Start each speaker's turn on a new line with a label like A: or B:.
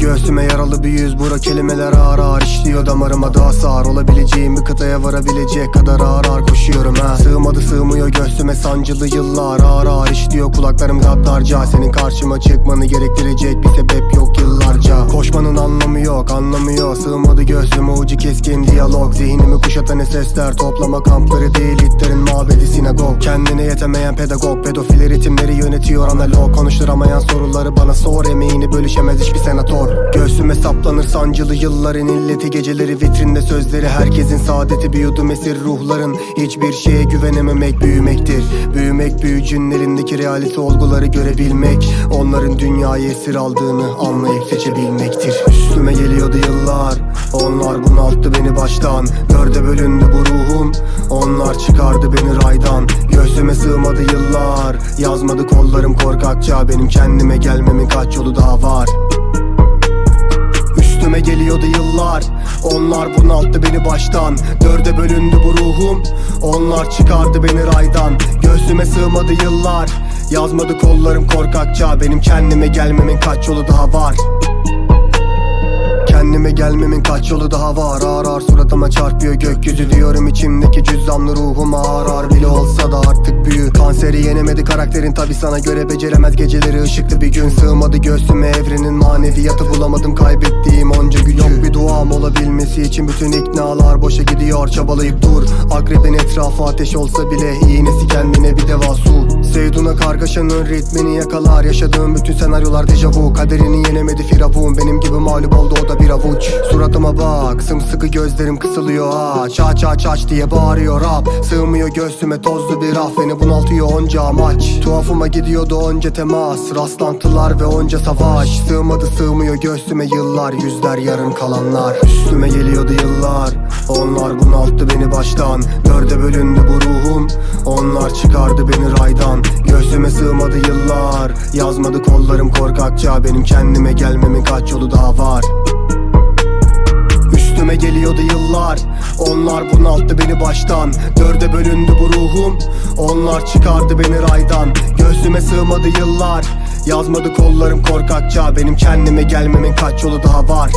A: göğsüme yaralı bir yüz. Bura kelimeler ağır ağır işliyor. Damarıma da hasar Olabileceğim bir kıtaya varabilecek kadar ağır ağır koşuyorum ha. Sığmadı sığmıyor göğsüme sancılı yıllar. Ağır ağır işliyor. Kulaklarım gaddarca Senin karşıma çıkmanı gerektirecek bir sebep yok yıllarca. Koşmanın anlamıyor. Sığmadı göğsüme ucu keskin diyalog. Zihnimi kuşatan sesler Toplama kampları değil hitlerin mabedi sinagog. Kendine yetemeyen pedagog Pedofili ritimleri yönetiyor analog. Konuşturamayan soruları bana sor Emeğini bölüşemez hiçbir senatör Göğsüme saplanır sancılı yılların illeti Geceleri vitrinde sözleri. Herkesin saadeti bir yudum esir ruhların. Hiçbir şeye güvenememek büyümektir. Büyümek büyücünün elindeki realite olguları görebilmek. Onların dünyayı esir aldığını anlayıp seçebilmektir baştan. Dörde bölündü bu ruhum. Onlar çıkardı beni raydan. Göğsüme sığmadı yıllar. Yazmadı kollarım korkakça. Benim kendime gelmemin kaç yolu daha var? Üstüme geliyordu yıllar. Onlar bunalttı beni baştan. Dörde bölündü bu ruhum. Onlar çıkardı beni raydan. Göğsüme sığmadı yıllar. Yazmadı kollarım korkakça. Benim kendime gelmemin kaç yolu daha var Kendime gelmemin kaç yolu daha var? Ağır ağır suratıma çarpıyor gökyüzü Diyorum içimdeki cüzdanlı ruhum ağır ağır bile olsa da artık büyü. Kanseri yenemedi karakterin tabi sana göre beceremez Geceleri. Işıklı bir gün sığmadı göğsüme evrenin maneviyatı Bulamadım kaybettiğim onca gücü Yok bir duam olabilmesi için bütün iknalar boşa gidiyor Çabalayıp dur. Akrebin etrafı ateş olsa bile iğnesi kendine bir deva su Seyduna kargaşanın ritmini yakalar. Yaşadığım bütün senaryolar dejavu Kaderini yenemedi firavun. Benim gibi mağlup oldu o da bir avuç. Suratıma bak sımsıkı gözlerim kısılıyor. Ha Ça ça çaç diye bağırıyor rap Sığmıyor göğsüme tozlu bir raf. Beni bunaltıyor onca amaç Tuhafıma gidiyordu onca temas Rastlantılar ve onca savaş. Sığmadı sığmıyor göğsüme yıllar Yüzler yarım kalanlar. Üstüme geliyordu yıllar Onlar bunalttı beni baştan. Dörde bölündü bu ruhum Onlar çıkardı beni raydan. Göğsüme sığmadı yıllar Yazmadı kollarım korkakça. Benim kendime gelmemin kaç yolu daha var Üstüme geliyordu yıllar. Onlar bunalttı beni baştan. Dörde bölündü bu ruhum. Onlar çıkardı beni raydan. Göğsüme sığmadı yıllar. Yazmadı kollarım korkakça. Benim kendime gelmemin kaç yolu daha var